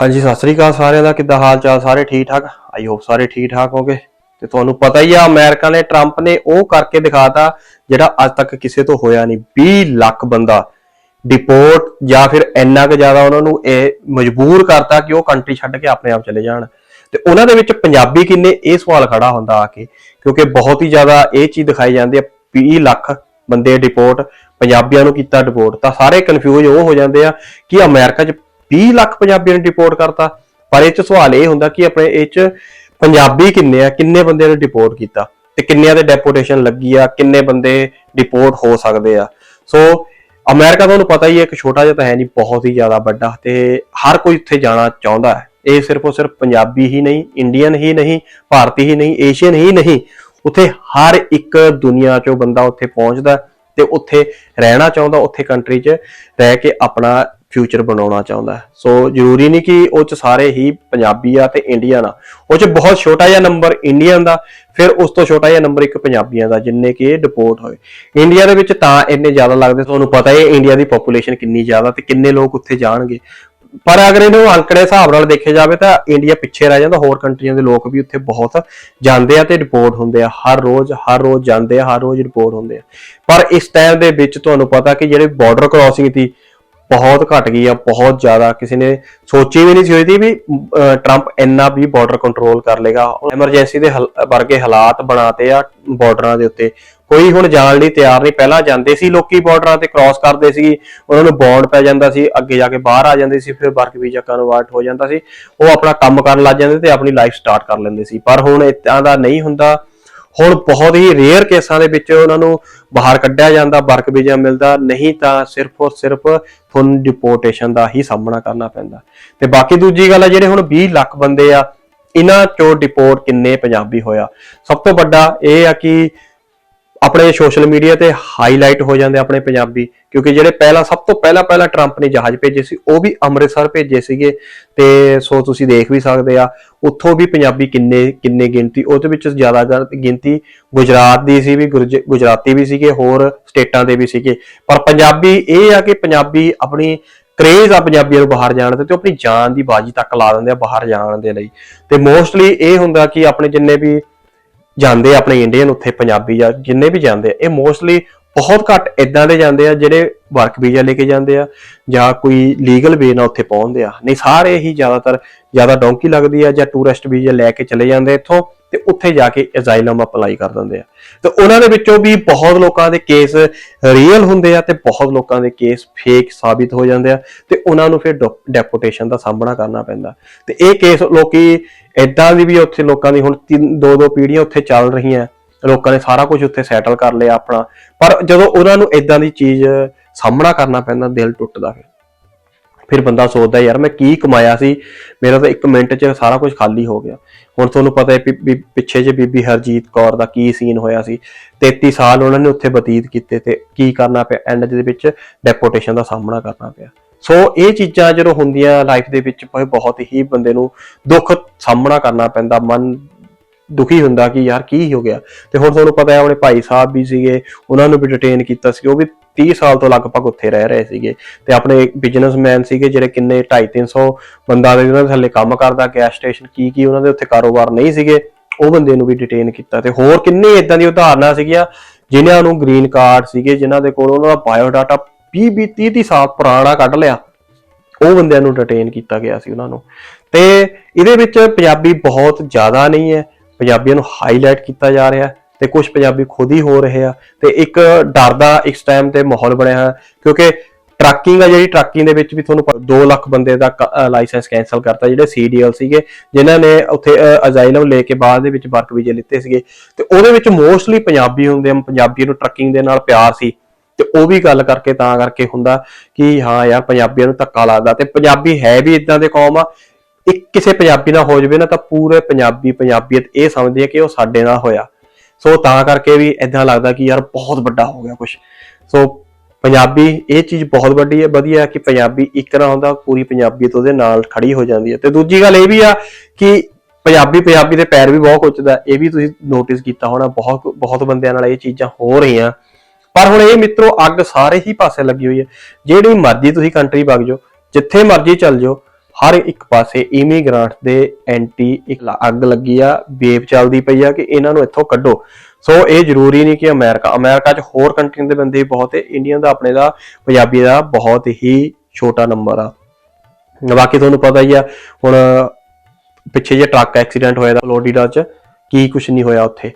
ਹਾਂਜੀ, ਸਤਿ ਸ੍ਰੀ ਅਕਾਲ ਸਾਰਿਆਂ ਦਾ, ਕਿੱਦਾਂ ਹਾਲ ਚਾਲ ਸਾਰੇ ਠੀਕ ਠਾਕ? ਆਈ ਹੋਪ ਸਾਰੇ ਠੀਕ ਠਾਕ ਹੋਗੇ। ਤੇ ਤੁਹਾਨੂੰ ਪਤਾ ਹੀ ਆ, ਅਮਰੀਕਾ ਨੇ ਟਰੰਪ ਨੇ ਉਹ ਕਰਕੇ ਦਿਖਾਤਾ, ਜਿਹੜਾ ਅੱਜ ਤੱਕ ਕਿਸੇ ਤੋਂ ਹੋਇਆ ਨਹੀਂ। 20 ਲੱਖ ਬੰਦਾ ਡਿਪੋਰਟ ਜਾਂ ਫਿਰ ਇੰਨਾ ਕੁ ਜ਼ਿਆਦਾ ਉਹਨਾਂ ਨੂੰ ਇਹ ਮਜਬੂਰ ਕਰਤਾ ਕਿ ਉਹ ਕੰਟਰੀ ਛੱਡ ਕੇ ਆਪਣੇ ਆਪ ਚਲੇ ਜਾਣ। ਤੇ ਉਹਨਾਂ ਦੇ ਵਿੱਚ ਪੰਜਾਬੀ ਕਿੰਨੇ, ਇਹ ਸਵਾਲ ਖੜਾ ਹੁੰਦਾ ਆ ਕੇ, ਕਿਉਂਕਿ ਬਹੁਤ ਹੀ ਜ਼ਿਆਦਾ ਇਹ ਚੀਜ਼ ਦਿਖਾਈ ਜਾਂਦੀ ਹੈ 20 ਲੱਖ ਬੰਦੇ ਡਿਪੋਰਟ ਪੰਜਾਬੀਆਂ ਨੂੰ ਕੀਤਾ ਡਿਪੋਰਟ ਤਾਂ ਸਾਰੇ ਕਨਫਿਊਜ਼ ਉਹ ਹੋ ਜਾਂਦੇ ਆ ਕਿ ਅਮਰੀਕਾ 'ਚ 20 ਲੱਖ ਪੰਜਾਬੀਆਂ ਨੇ ਡਿਪੋਰਟ ਕਰਤਾ। ਪਰ ਇਹ 'ਚ ਸਵਾਲ ਇਹ ਹੁੰਦਾ ਕਿ ਆਪਣੇ ਇਹ 'ਚ ਪੰਜਾਬੀ ਕਿੰਨੇ ਆ, ਕਿੰਨੇ ਬੰਦਿਆਂ ਨੂੰ ਡਿਪੋਰਟ ਕੀਤਾ? ਤੇ ਕਿੰਨਿਆਂ ਦੇ ਡੈਪੋਟੇਸ਼ਨ ਲੱਗੀ ਆ, ਕਿੰਨੇ ਬੰਦੇ ਡਿਪੋਰਟ ਹੋ ਸਕਦੇ ਆ? ਸੋ ਅਮਰੀਕਾ ਤੁਹਾਨੂੰ ਪਤਾ ਹੀ ਹੈ, ਇੱਕ ਛੋਟਾ ਜਿਹਾ ਤਾਂ ਹੈ ਨਹੀਂ, ਬਹੁਤ ਹੀ ਜ਼ਿਆਦਾ ਵੱਡਾ ਤੇ ਹਰ ਕੋਈ ਉੱਥੇ ਜਾਣਾ ਚਾਹੁੰਦਾ ਹੈ। ਇਹ ਸਿਰਫ ਉਹ ਸਿਰਫ ਪੰਜਾਬੀ ਹੀ ਨਹੀਂ ਇੰਡੀਅਨ ਹੀ ਨਹੀਂ, ਭਾਰਤੀ ਹੀ ਨਹੀਂ ਏਸ਼ੀਅਨ ਹੀ ਨਹੀਂ। ਉੱਥੇ ਹਰ ਇੱਕ ਦੁਨੀਆ ਚੋਂ ਬੰਦਾ ਉੱਥੇ ਪਹੁੰਚਦਾ ਤੇ ਉੱਥੇ ਰਹਿਣਾ ਚਾਹੁੰਦਾ, ਉੱਥੇ ਕੰਟਰੀ 'ਚ ਰਹਿ ਕੇ ਆਪਣਾ ਫਿਊਚਰ ਬਣਾਉਣਾ ਚਾਹੁੰਦਾ ਹੈ। ਸੋ ਜ਼ਰੂਰੀ ਨਹੀਂ ਕਿ ਉਹ 'ਚ ਸਾਰੇ ਹੀ ਪੰਜਾਬੀ ਆ ਤੇ ਇੰਡੀਅਨ ਆ। ਉਹ 'ਚ ਬਹੁਤ ਛੋਟਾ ਜਿਹਾ ਨੰਬਰ ਇੰਡੀਅਨ ਦਾ, ਫਿਰ ਉਸ ਤੋਂ ਛੋਟਾ ਜਿਹਾ ਨੰਬਰ ਇੱਕ ਪੰਜਾਬੀਆਂ ਦਾ, ਜਿੰਨੇ ਕਿ ਡਿਪੋਰਟ ਹੋਏ। ਇੰਡੀਆ ਦੇ ਵਿੱਚ ਤਾਂ ਇੰਨੇ ਜ਼ਿਆਦਾ ਲੱਗਦੇ, ਤੁਹਾਨੂੰ ਪਤਾ ਹੀ ਹੈ ਇੰਡੀਆ ਦੀ ਪੋਪੂਲੇਸ਼ਨ ਕਿੰਨੀ ਜ਼ਿਆਦਾ ਤੇ ਕਿੰਨੇ ਲੋਕ ਉੱਥੇ ਜਾਣਗੇ। ਪਰ ਅਗਰ ਇਹਨੂੰ ਅੰਕੜੇ ਹਿਸਾਬ ਨਾਲ ਦੇਖਿਆ ਜਾਵੇ ਤਾਂ ਇੰਡੀਆ ਪਿੱਛੇ ਰਹਿ ਜਾਂਦਾ, ਹੋਰ ਕੰਟਰੀਆਂ ਦੇ ਲੋਕ ਵੀ ਉੱਥੇ ਬਹੁਤ ਜਾਂਦੇ ਆ ਤੇ ਰਿਪੋਰਟ ਹੁੰਦੇ ਆ। ਹਰ ਰੋਜ਼ ਹਰ ਰੋਜ਼ ਜਾਂਦੇ ਆ, ਹਰ ਰੋਜ਼ ਰਿਪੋਰਟ ਹੁੰਦੇ ਆ। ਪਰ ਇਸ ਟਾਈਮ ਦੇ ਵਿੱਚ ਤੁਹਾਨੂੰ ਪਤਾ ਕਿ ਜਿਹੜੇ ਬਾਰਡਰ ਕ੍ਰਾਸਿੰਗ ਸੀ ਬਹੁਤ ਘਟ ਗਈ ਆ, ਬਹੁਤ ਜ਼ਿਆਦਾ। ਕਿਸੇ ਨੇ ਸੋਚੀ ਵੀ ਨਹੀਂ ਸੀ ਹੋਈ ਸੀ ਵੀ ਟਰੰਪ ਇੰਨਾ ਵੀ ਬਾਰਡਰ ਕੰਟਰੋਲ ਕਰ ਲੇਗਾ ਐਮਰਜੈਂਸੀ ਦੇ ਹਲ- ਵਰਗੇ ਹਾਲਾਤ ਬਣਾਤੇ ਆ ਬਾਰਡਰਾਂ ਦੇ ਉੱਤੇ। ਕੋਈ ਹੁਣ ਜਾਣ ਲਈ ਤਿਆਰ ਨਹੀਂ। ਪਹਿਲਾਂ ਜਾਂਦੇ ਸੀ ਲੋਕੀ ਬਾਰਡਰਾਂ ਤੇ ਕ੍ਰਾਸ ਕਰਦੇ ਸੀ। ਉਹਨਾਂ ਨੂੰ ਬੌਂਡ ਪੈ ਜਾਂਦਾ ਸੀ, ਅੱਗੇ ਜਾ ਕੇ ਬਾਹਰ ਆ ਜਾਂਦੇ ਸੀ, ਫਿਰ ਵਰਕ ਵੀਜ਼ਾ ਕਨਵਰਟ ਹੋ ਜਾਂਦਾ ਸੀ। ਉਹ ਆਪਣਾ ਕੰਮ ਕਰਨ ਲੱਗ ਜਾਂਦੇ ਤੇ ਆਪਣੀ ਲਾਈਫ ਸਟਾਰਟ ਕਰ ਲੈਂਦੇ ਸੀ। ਪਰ ਹੁਣ ਇਦਾਂ ਦਾ ਨਹੀਂ ਹੁੰਦਾ। ਹੁਣ ਬਹੁਤ ਹੀ ਰੇਅਰ ਕੇਸਾਂ ਦੇ ਵਿੱਚ ਉਹਨਾਂ ਨੂੰ ਬਾਹਰ ਕੱਢਿਆ ਜਾਂਦਾ, ਵਰਕ ਵੀਜ਼ਾ ਮਿਲਦਾ, ਨਹੀਂ ਤਾਂ ਸਿਰਫ ਔਰ ਸਿਰਫ ਤੁਹਾਨੂੰ ਡਿਪੋਰਟੇਸ਼ਨ ਦਾ ਹੀ ਸਾਹਮਣਾ ਕਰਨਾ ਪੈਂਦਾ। ਤੇ ਬਾਕੀ ਦੂਜੀ ਗੱਲ ਹੈ ਜਿਹੜੇ ਹੁਣ 20 ਲੱਖ ਬੰਦੇ ਆ, ਇਹਨਾਂ ਚੋਂ ਡਿਪੋਰਟ ਕਿੰਨੇ ਪੰਜਾਬੀ ਹੋਇਆ? ਸਭ ਤੋਂ ਵੱਡਾ ਇਹ ਆ ਕਿ ਆਪਣੇ ਸੋਸ਼ਲ ਮੀਡੀਆ ਤੇ ਹਾਈਲਾਈਟ ਹੋ ਜਾਂਦੇ ਆਪਣੇ ਪੰਜਾਬੀ, ਕਿਉਂਕਿ ਜਿਹੜੇ ਪਹਿਲਾਂ ਸਭ ਤੋਂ ਪਹਿਲਾਂ ਪਹਿਲਾਂ ਟਰੰਪ ਨੇ ਜਹਾਜ਼ ਭੇਜੇ ਸੀ, ਉਹ ਵੀ ਅੰਮ੍ਰਿਤਸਰ ਭੇਜੇ ਸੀਗੇ। ਤੇ ਸੋ ਤੁਸੀਂ ਦੇਖ ਵੀ ਸਕਦੇ ਆ, ਉੱਥੋਂ ਵੀ ਪੰਜਾਬੀ ਕਿੰਨੇ ਕਿੰਨੇ ਗਿਣਤੀ, ਉਹਦੇ ਵਿੱਚ ਜ਼ਿਆਦਾ ਗਿਣਤੀ ਗੁਜਰਾਤ ਦੀ ਸੀ ਵੀ ਗੁਜਰਾਤੀ ਵੀ ਸੀਗੇ, ਹੋਰ ਸਟੇਟਾਂ ਦੇ ਵੀ ਸੀਗੇ। ਪਰ ਪੰਜਾਬੀ ਇਹ ਆ ਕਿ ਪੰਜਾਬੀ ਆਪਣੀ ਕਰੇਜ਼ ਆ ਪੰਜਾਬੀਆਂ ਨੂੰ ਬਾਹਰ ਜਾਣ ਦੇ ਤੇ ਆਪਣੀ ਜਾਨ ਦੀ ਬਾਜੀ ਤੱਕ ਲਾ ਦਿੰਦੇ ਆ ਬਾਹਰ ਜਾਣ ਦੇ ਲਈ। ਤੇ ਮੋਸਟਲੀ ਇਹ ਹੁੰਦਾ ਕਿ ਆਪਣੇ ਜਿੰਨੇ ਵੀ ਜਾਂਦੇ ਆਪਣੇ ਇੰਡੀਅਨ ਉੱਥੇ ਪੰਜਾਬੀ ਜਾਂ ਜਿੰਨੇ ਵੀ ਜਾਂਦੇ ਆ, ਇਹ ਮੋਸਟਲੀ ਬਹੁਤ ਘੱਟ ਇਦਾਂ ਦੇ ਜਾਂਦੇ ਆ ਜਿਹੜੇ ਵਰਕ ਵੀਜ਼ਾ ਲੈ ਕੇ ਜਾਂਦੇ ਆ ਜਾਂ ਕੋਈ ਲੀਗਲ ਵੇ ਨਾਲ ਉੱਥੇ ਪਹੁੰਚਦੇ ਆ। ਨਹੀਂ, ਸਾਰੇ ਹੀ ਜ਼ਿਆਦਾਤਰ ਜ਼ਿਆਦਾ ਡੌਂਕੀ ਲੱਗਦੀ ਆ ਜਾਂ ਟੂਰਿਸਟ ਵੀਜ਼ਾ ਲੈ ਕੇ ਚਲੇ ਜਾਂਦੇ ਇੱਥੋਂ ਤੇ ਉੱਥੇ ਜਾ ਕੇ ਅਜ਼ਾਈਲਮ ਅਪਲਾਈ ਕਰ ਦਿੰਦੇ ਆ। ਤੇ ਉਹਨਾਂ ਦੇ ਵਿੱਚੋਂ ਵੀ ਬਹੁਤ ਲੋਕਾਂ ਦੇ ਕੇਸ ਰੀਅਲ ਹੁੰਦੇ ਆ ਤੇ ਬਹੁਤ ਲੋਕਾਂ ਦੇ ਕੇਸ ਫੇਕ ਸਾਬਿਤ ਹੋ ਜਾਂਦੇ ਆ ਤੇ ਉਹਨਾਂ ਨੂੰ ਫਿਰ ਡੈਪੋਟੇਸ਼ਨ ਦਾ ਸਾਹਮਣਾ ਕਰਨਾ ਪੈਂਦਾ। ਤੇ ਇਹ ਕੇਸ ਲੋਕੀ ਏਦਾਂ ਦੀ ਵੀ ਉੱਥੇ ਲੋਕਾਂ ਦੀ ਹੁਣ ਤਿੰਨ ਦੋ ਦੋ ਪੀੜ੍ਹੀਆਂ ਉੱਥੇ ਚੱਲ ਰਹੀਆਂ। ਲੋਕਾਂ ਨੇ ਸਾਰਾ ਕੁਝ ਉੱਥੇ ਸੈਟਲ ਕਰ ਲਿਆ ਆਪਣਾ। ਪਰ ਜਦੋਂ ਉਹਨਾਂ ਨੂੰ ਏਦਾਂ ਦੀ ਚੀਜ਼ ਸਾਹਮਣਾ ਕਰਨਾ ਪੈਂਦਾ, ਦਿਲ ਟੁੱਟਦਾ ਫਿਰ। ਫਿਰ ਬੰਦਾ ਸੋਚਦਾ, ਯਾਰ ਮੈਂ ਕੀ ਕਮਾਇਆ ਸੀ? ਮੇਰਾ ਤਾਂ 1 ਮਿੰਟ 'ਚ ਸਾਰਾ ਕੁਝ ਖਾਲੀ ਹੋ ਗਿਆ। ਹੁਣ ਤੁਹਾਨੂੰ ਪਤਾ ਹੈ ਵੀ- ਵੀ ਪਿੱਛੇ ਜੇ ਬੀਬੀ ਹਰਜੀਤ ਕੌਰ ਦਾ ਕੀ ਸੀਨ ਹੋਇਆ ਸੀ। 33 ਸਾਲ ਉਹਨਾਂ ਨੇ ਉੱਥੇ ਬਤੀਤ ਕੀਤੇ ਤੇ ਕੀ ਕਰਨਾ ਪਿਆ? ਐਂਡ ਦੇ ਵਿੱਚ ਡੈਪੋਟੇਸ਼ਨ ਦਾ ਸਾਹਮਣਾ ਕਰਨਾ ਪਿਆ। ਸੋ ਇਹ ਚੀਜ਼ਾਂ ਜਦੋਂ ਹੁੰਦੀਆਂ ਲਾਈਫ ਦੇ ਵਿੱਚ, ਭਾਵੇਂ ਬਹੁਤ ਹੀ ਬੰਦੇ ਨੂੰ ਦੁੱਖ ਸਾਹਮਣਾ ਕਰਨਾ ਪੈਂਦਾ, ਮਨ ਦੁਖੀ ਹੁੰਦਾ ਕਿ ਯਾਰ ਕੀ ਹੋ ਗਿਆ? ਤੇ ਹੁਣ ਤੁਹਾਨੂੰ ਪਤਾ ਹੈ, ਆਪਣੇ ਭਾਈ ਸਾਹਿਬ ਵੀ ਸੀਗੇ, ਉਹਨਾਂ ਨੂੰ ਵੀ ਡਿਟੇਨ ਕੀਤਾ ਸੀ, ਉਹ ਵੀ 30 ਸਾਲ ਤੋਂ ਲਗਭਗ ਉੱਥੇ ਰਹਿ ਰਹੇ ਸੀਗੇ। ਤੇ ਆਪਣੇ ਬਿਜ਼ਨਸਮੈਨ ਸੀਗੇ ਜਿਹੜੇ ਕਿੰਨੇ 2.5 300 ਬੰਦਾ ਦੇ ਉਹਨਾਂ ਦੇ ਥੱਲੇ ਕੰਮ ਕਰਦਾ ਗੈਸ ਸਟੇਸ਼ਨ ਕੀ ਕੀ ਉਹਨਾਂ ਦੇ ਉੱਥੇ ਕਾਰੋਬਾਰ ਨਹੀਂ ਸੀਗੇ, ਉਹ ਬੰਦੇ ਨੂੰ ਵੀ ਡਿਟੇਨ ਕੀਤਾ। ਤੇ ਹੋਰ ਕਿੰਨੇ ਇਦਾਂ ਦੀ ਉਦਾਹਰਨਾਂ ਸੀਗੀਆਂ, ਜਿਨ੍ਹਾਂ ਨੂੰ ਗ੍ਰੀਨ ਕਾਰਡ ਸੀਗੇ, ਜਿਨ੍ਹਾਂ ਦੇ ਕੋਲ ਉਹਨਾਂ ਦਾ ਬਾਇਓਡਾਟਾ 20 20 30 30 ਸਾਲ ਪੁਰਾਣਾ ਕੱਢ ਲਿਆ, ਉਹ ਬੰਦਿਆਂ ਨੂੰ ਡਿਟੇਨ ਕੀਤਾ ਗਿਆ ਸੀ ਉਹਨਾਂ ਨੂੰ। ਤੇ ਇਹਦੇ ਵਿੱਚ ਪੰਜਾਬੀ ਬਹੁਤ ਜ਼ਿਆਦਾ ਨਹੀਂ ਹੈ। ਪੰਜਾਬੀਆਂ ਨੂੰ ਹਾਈਲਾਈਟ ਕੀਤਾ ਜਾ ਰਿਹਾ ਤੇ ਕੁਝ ਪੰਜਾਬੀ ਖੁਦ ਹੀ ਹੋ ਰਹੇ ਆ ਤੇ ਇੱਕ ਡਰ ਦਾ ਇਸ ਟਾਈਮ ਤੇ ਮਾਹੌਲ ਬਣਿਆ ਹੋਇਆ ਕਿਉਂਕਿ ਟਰੱਕਿੰਗ ਆ ਜਿਹੜੀ ਟਰੱਕਿੰਗ ਦੇ ਵਿੱਚ ਵੀ ਤੁਹਾਨੂੰ 2 ਲੱਖ ਬੰਦੇ ਦਾ ਲਾਇਸੈਂਸ ਕੈਨਸਲ ਕਰਤਾ ਜਿਹੜੇ ਸੀਡੀਐਲ ਸੀਗੇ, ਜਿਨ੍ਹਾਂ ਨੇ ਉੱਥੇ ਅਜ਼ਾਈਲਮ ਲੈ ਕੇ ਬਾਅਦ ਦੇ ਵਿੱਚ ਵਰਕ ਵੀਜ਼ੇ ਲਿੱਤੇ ਸੀਗੇ। ਤੇ ਉਹਦੇ ਵਿੱਚ ਮੋਸਟਲੀ ਪੰਜਾਬੀ ਹੁੰਦੇ ਆ ਪੰਜਾਬੀ ਨੂੰ ਟਰੱਕਿੰਗ ਦੇ ਨਾਲ ਪਿਆਰ ਸੀ। ਤੇ ਉਹ ਵੀ ਗੱਲ ਕਰਕੇ ਤਾਂ ਕਰਕੇ ਹੁੰਦਾ ਕਿ ਹਾਂ ਯਾਰ ਪੰਜਾਬੀਆਂ ਨੂੰ ਧੱਕਾ ਲੱਗਦਾ ਤੇ ਪੰਜਾਬੀ ਹੈ ਵੀ ਇਦਾਂ ਦੇ ਕੌਮ ਆ ਇੱਕ ਕਿਸੇ ਪੰਜਾਬੀ ਨਾਲ ਹੋ ਜਾਵੇ ਨਾ ਤਾਂ ਪੂਰੇ ਪੰਜਾਬੀ ਪੰਜਾਬੀਅਤ ਇਹ ਸਮਝਦੀ ਹੈ ਕਿ ਉਹ ਸਾਡੇ ਨਾਲ ਹੋਇਆ। ਸੋ ਤਾਂ ਕਰਕੇ ਵੀ ਇਦਾਂ ਲੱਗਦਾ ਕਿ ਯਾਰ ਬਹੁਤ ਵੱਡਾ ਹੋ ਗਿਆ ਕੁਝ ਸੋ ਪੰਜਾਬੀ ਇਹ ਚੀਜ਼ ਬਹੁਤ ਵੱਡੀ ਹੈ, ਵਧੀਆ ਕਿ ਪੰਜਾਬੀ ਇੱਕ ਨਾ ਹੁੰਦਾ, ਪੂਰੀ ਪੰਜਾਬੀਅਤ ਉਹਦੇ ਨਾਲ ਖੜੀ ਹੋ ਜਾਂਦੀ ਹੈ। ਤੇ ਦੂਜੀ ਗੱਲ ਇਹ ਵੀ ਆ ਕਿ ਪੰਜਾਬੀ ਪੰਜਾਬੀ ਦੇ ਪੈਰ ਵੀ ਬਹੁਤ ਖੁੱਚਦਾ ਇਹ ਵੀ ਤੁਸੀਂ ਨੋਟਿਸ ਕੀਤਾ ਹੋਣਾ, ਬਹੁਤ ਬਹੁਤ ਬੰਦਿਆਂ ਨਾਲ ਇਹ ਚੀਜ਼ਾਂ ਹੋ ਰਹੀਆਂ। ਪਰ ਹੁਣ ਇਹ ਮਿੱਤਰੋ ਅੱਗ ਸਾਰੇ ਹੀ ਪਾਸੇ ਲੱਗੀ ਹੋਈ ਹੈ। ਜਿਹੜੀ ਮਰਜ਼ੀ ਤੁਸੀਂ ਕੰਟਰੀ ਵਗ ਜਾਓ, ਜਿੱਥੇ ਮਰਜ਼ੀ ਚੱਲ ਜਾਓ ਹਰ ਇੱਕ ਪਾਸੇ ਇਮੀਗ੍ਰੈਂਟ ਦੇ ਐਂਟੀ ਇੱਕ ਅੱਗ ਲੱਗੀ ਆ, ਵੇਵ ਚੱਲਦੀ ਪਈ ਆ ਕਿ ਇਹਨਾਂ ਨੂੰ ਇੱਥੋਂ ਕੱਢੋ। ਸੋ ਇਹ ਜ਼ਰੂਰੀ ਨਹੀਂ ਕਿ ਅਮਰੀਕਾ ਅਮਰੀਕਾ 'ਚ ਹੋਰ ਕੰਟਰੀਆਂ ਦੇ ਬੰਦੇ ਬਹੁਤ ਹੈ ਇੰਡੀਅਨ ਦਾ ਆਪਣੇ ਦਾ, ਪੰਜਾਬੀ ਦਾ ਬਹੁਤ ਹੀ ਛੋਟਾ ਨੰਬਰ ਆ। ਬਾਕੀ ਤੁਹਾਨੂੰ ਪਤਾ ਹੀ ਆ, ਹੁਣ ਪਿੱਛੇ ਜੇ ਟਰੱਕ ਐਕਸੀਡੈਂਟ ਹੋਇਆ ਦਾ ਫਲੋਰੀਡਾ 'ਚ, ਕੀ ਕੁਝ ਨਹੀਂ ਹੋਇਆ ਉੱਥੇ।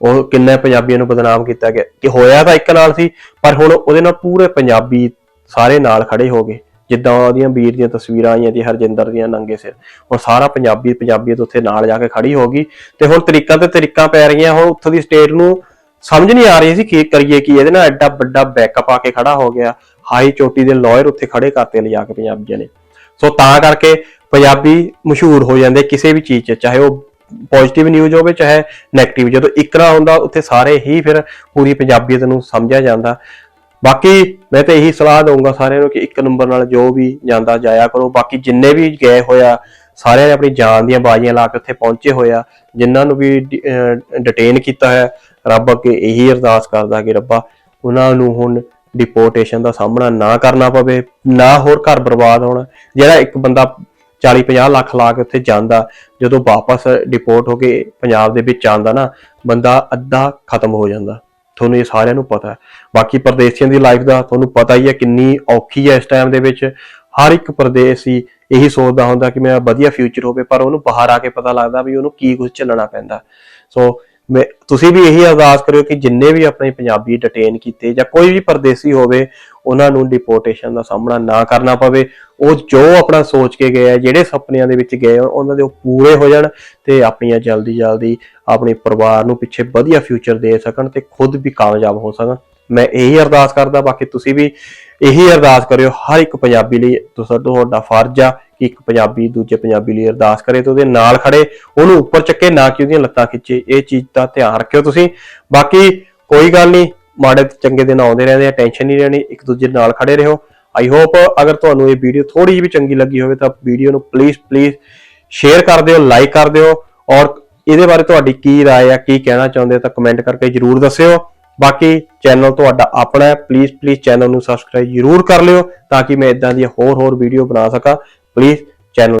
ਉਹ ਕਿੰਨੇ ਪੰਜਾਬੀਆਂ ਨੂੰ ਬਦਨਾਮ ਕੀਤਾ ਗਿਆ। ਕਿ ਹੋਇਆ ਤਾਂ ਇੱਕ ਨਾਲ ਸੀ, ਪਰ ਹੁਣ ਉਹਦੇ ਨਾਲ ਪੂਰੇ ਪੰਜਾਬੀ ਸਾਰੇ ਨਾਲ ਖੜੇ ਹੋ ਗਏ। ਜਿੱਦਾਂ ਉਹਦੀਆਂ ਵੀਰ ਦੀਆਂ ਤਸਵੀਰਾਂ ਆਈਆਂ ਦੀ ਹਰਜਿੰਦਰ ਦੀਆਂ ਨੰਗੇ ਸਿਰ। ਹੁਣ ਸਾਰਾ ਪੰਜਾਬੀ ਪੰਜਾਬੀਅਤ ਉੱਥੇ ਨਾਲ ਜਾ ਕੇ ਖੜੀ ਹੋ ਗਈ ਤੇ ਹੁਣ ਤਰੀਕਾਂ ਤੇ ਤਰੀਕਾਂ ਪੈ ਰਹੀਆਂ। ਹੁਣ ਉੱਥੋਂ ਦੀ ਸਟੇਟ ਨੂੰ ਸਮਝ ਨਹੀਂ ਆ ਰਹੀ ਸੀ ਕੀ ਕਰੀਏ, ਕੀ ਇਹਦੇ ਨਾਲ ਐਡਾ ਵੱਡਾ ਬੈਕਅਪ ਆ ਕੇ ਖੜਾ ਹੋ ਗਿਆ। ਹਾਈ ਚੋਟੀ ਦੇ ਲਾਇਰ ਉੱਥੇ ਖੜੇ ਕਰਤੇ ਲਿਜਾ ਕੇ ਪੰਜਾਬੀਆਂ ਨੇ। ਸੋ ਤਾਂ ਕਰਕੇ ਪੰਜਾਬੀ ਮਸ਼ਹੂਰ ਹੋ ਜਾਂਦੇ ਕਿਸੇ ਵੀ ਚੀਜ਼ 'ਚ, ਚਾਹੇ ਉਹ ਪੋਜ਼ਿਟਿਵ ਨਿਊਜ਼ ਹੋਵੇ, ਚਾਹੇ 네ਗੇਟਿਵ ਜਦੋਂ ਇਕਰਾ ਹੁੰਦਾ, ਉੱਥੇ ਸਾਰੇ ਹੀ ਫਿਰ ਪੂਰੀ ਪੰਜਾਬੀਅਤ ਨੂੰ ਸਮਝਿਆ ਜਾਂਦਾ। ਬਾਕੀ ਮੈਂ ਤਾਂ ਇਹੀ ਸਲਾਹ ਦਊਂਗਾ ਸਾਰਿਆਂ ਨੂੰ ਕਿ ਇੱਕ ਨੰਬਰ ਨਾਲ ਜੋ ਵੀ ਜਾਂਦਾ ਜਾਇਆ ਕਰੋ। ਬਾਕੀ ਜਿੰਨੇ ਵੀ ਗਏ ਹੋਇਆ ਸਾਰਿਆਂ ਨੇ ਆਪਣੀ ਜਾਨ ਦੀਆਂ ਬਾਜ਼ੀਆਂ ਲਾ ਕੇ ਉੱਥੇ ਪਹੁੰਚੇ ਹੋਇਆ ਜਿਨ੍ਹਾਂ ਨੂੰ ਵੀ ਡਿਟੇਨ ਕੀਤਾ ਹੈ, ਰੱਬ ਅੱਗੇ ਇਹੀ ਅਰਦਾਸ ਕਰਦਾ ਕਿ ਰੱਬਾ ਉਹਨਾਂ ਨੂੰ ਹੁਣ ਡਿਪੋਰਟੇਸ਼ਨ ਦਾ ਸਾਹਮਣਾ ਨਾ ਕਰਨਾ ਪਵੇ, ਨਾ ਹੋਰ ਘਰ ਬਰਬਾਦ ਹੋਣਾ। ਜਿਹੜਾ ਇੱਕ ਬੰਦਾ 40 50 ਲੱਖ ਲਾ ਕੇ ਉੱਥੇ ਜਾਂਦਾ, ਜਦੋਂ ਵਾਪਸ ਡਿਪੋਰਟ ਹੋ ਕੇ ਪੰਜਾਬ ਦੇ ਵਿੱਚ ਆਉਂਦਾ ਨਾ, ਬੰਦਾ ਅੱਧਾ ਖਤਮ ਹੋ ਜਾਂਦਾ। ਤੁਹਾਨੂੰ ਇਹ ਸਾਰਿਆਂ ਨੂੰ ਪਤਾ ਹੈ। ਬਾਕੀ ਪਰਦੇਸੀਆਂ ਦੀ ਲਾਈਫ ਦਾ ਤੁਹਾਨੂੰ ਪਤਾ ਹੀ ਹੈ ਕਿੰਨੀ ਔਖੀ ਹੈ ਇਸ ਟਾਈਮ ਦੇ ਵਿੱਚ। ਹਰ ਇੱਕ ਪਰਦੇਸੀ ਇਹੀ ਸੋਚਦਾ ਹੁੰਦਾ ਕਿ ਮੇਰਾ ਵਧੀਆ ਫਿਊਚਰ ਹੋਵੇ, ਪਰ ਉਹਨੂੰ ਬਾਹਰ ਆ ਕੇ ਪਤਾ ਲੱਗਦਾ ਵੀ ਉਹਨੂੰ ਕੀ ਕੁਝ ਝੱਲਣਾ ਪੈਂਦਾ। ਸੋ ਮੈਂ ਤੁਸੀਂ ਵੀ ਇਹੀ ਅਰਦਾਸ ਕਰਿਓ ਕਿ ਜਿੰਨੇ ਵੀ ਆਪਣੇ ਪੰਜਾਬੀ ਡਿਟੇਨ ਕੀਤੇ ਜਾਂ ਕੋਈ ਵੀ ਪਰਦੇਸੀ ਹੋਵੇ, ਉਹਨਾਂ ਨੂੰ ਡਿਪੋਰਟੇਸ਼ਨ ਦਾ ਸਾਹਮਣਾ ਨਾ ਕਰਨਾ ਪਵੇ। ਉਹ ਜੋ ਆਪਣਾ ਸੋਚ ਕੇ ਗਏ ਆ, ਜਿਹੜੇ ਸੁਪਨਿਆਂ ਦੇ ਵਿੱਚ ਗਏ ਉਹਨਾਂ ਦੇ ਉਹ ਪੂਰੇ ਹੋ ਜਾਣ ਤੇ ਆਪਣੀਆਂ ਜਲਦੀ ਜਲਦੀ ਆਪਣੇ ਪਰਿਵਾਰ ਨੂੰ ਪਿੱਛੇ ਵਧੀਆ ਫਿਊਚਰ ਦੇ ਸਕਣ ਤੇ ਖੁਦ ਵੀ ਕਾਮਯਾਬ ਹੋ ਸਕਣ। ਮੈਂ ਇਹੀ ਅਰਦਾਸ ਕਰਦਾ ਬਾਕੀ ਤੁਸੀਂ ਵੀ ਇਹੀ ਅਰਦਾਸ ਕਰਿਓ ਹਰ ਇੱਕ ਪੰਜਾਬੀ ਲਈ ਤੁਸਾਂ ਤੁਹਾਡਾ ਫਰਜ਼ ਆ ਕਿ ਇੱਕ ਪੰਜਾਬੀ ਦੂਜੇ ਪੰਜਾਬੀ ਲਈ ਅਰਦਾਸ ਕਰੇ ਤੇ ਉਹਦੇ ਨਾਲ ਖੜੇ ਉਹਨੂੰ ਉੱਪਰ ਚੱਕੇ ਨਾ ਕਿ ਉਹਦੀਆਂ ਲੱਤਾਂ ਖਿੱਚੇ ਇਹ ਚੀਜ਼ ਦਾ ਧਿਆਨ ਰੱਖਿਓ ਤੁਸੀਂ ਬਾਕੀ ਕੋਈ ਗੱਲ ਨਹੀਂ ਮਾੜੇ ਤੇ ਚੰਗੇ ਦਿਨ ਆਉਂਦੇ ਰਹਿੰਦੇ ਆ ਟੈਨਸ਼ਨ ਨਹੀਂ ਲੈਣੀ ਇੱਕ ਦੂਜੇ ਨਾਲ ਖੜੇ ਰਹੋ ਆਈ ਹੋਪ ਅਗਰ ਤੁਹਾਨੂੰ ਇਹ ਵੀਡੀਓ ਥੋੜੀ ਜਿਹੀ ਵੀ ਚੰਗੀ ਲੱਗੀ ਹੋਵੇ ਤਾਂ ਵੀਡੀਓ ਨੂੰ ਪਲੀਜ਼ ਪਲੀਜ਼ ਸ਼ੇਅਰ ਕਰ ਦਿਓ ਲਾਈਕ ਕਰ ਦਿਓ ਔਰ ਇਹਦੇ ਬਾਰੇ ਤੁਹਾਡੀ ਕੀ رائے ਆ ਕੀ ਕਹਿਣਾ ਚਾਹੁੰਦੇ ਹੋ ਤਾਂ ਕਮੈਂਟ ਕਰਕੇ ਜਰੂਰ ਦੱਸਿਓ ਬਾਕੀ ਚੈਨਲ ਤੁਹਾਡਾ ਆਪਣਾ ਹੈ ਪਲੀਜ਼ ਪਲੀਜ਼ ਚੈਨਲ ਨੂੰ ਸਬਸਕ੍ਰਾਈਬ ਜਰੂਰ ਕਰ ਲਿਓ ਤਾਂ ਕਿ ਮੈਂ ਇਦਾਂ ਦੀਆਂ ਹੋਰ ਹੋਰ ਵੀਡੀਓ ਬਣਾ ਸਕਾਂ। Please channel